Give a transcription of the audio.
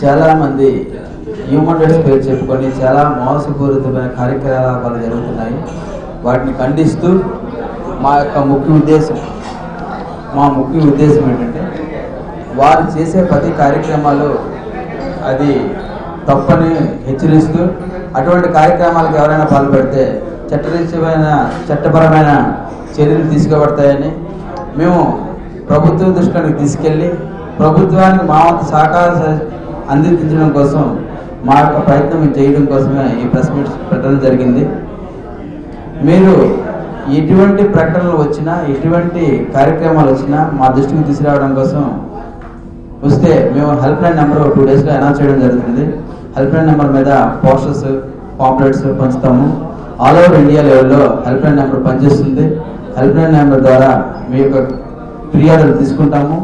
చాలామంది human rights పేరు చెప్పుకొని చాలా మోసపూరితమైన కార్యకలాపాలు జరుగుతున్నాయి. వాటిని ఖండిస్తూ మా యొక్క ముఖ్య ఉద్దేశం మా ముఖ్య ఉద్దేశం ఏంటంటే వారు చేసే ప్రతి కార్యక్రమాలు అది తప్పని హెచ్చరిస్తూ అటువంటి కార్యక్రమాలకు ఎవరైనా పాల్పడితే చట్టరీత్యమైన చట్టపరమైన చర్యలు తీసుకోబడతాయని మేము ప్రభుత్వ దృష్టికి తీసుకెళ్ళి ప్రభుత్వానికి మా వంతు సహకార అందించడం కోసం మా యొక్క ప్రయత్నం చేయడం కోసమే ఈ ప్రెస్ మీట్ పెట్టడం జరిగింది. మీరు ఎటువంటి ప్రకటనలు వచ్చినా ఎటువంటి కార్యక్రమాలు వచ్చినా మా దృష్టికి తీసుకురావడం కోసం వస్తే మేము హెల్ప్ లైన్ నెంబర్ టూ డేస్లో అనౌన్స్ చేయడం జరుగుతుంది హెల్ప్ లైన్ నెంబర్ మీద పోస్టర్స్ పాంప్లెట్స్ పంచుతాము. ఆల్ ఓవర్ ఇండియా లెవెల్లో హెల్ప్ లైన్ నెంబర్ పనిచేస్తుంది. హెల్ప్ లైన్ నెంబర్ ద్వారా మీ యొక్క ఫిర్యాదులు తీసుకుంటాము.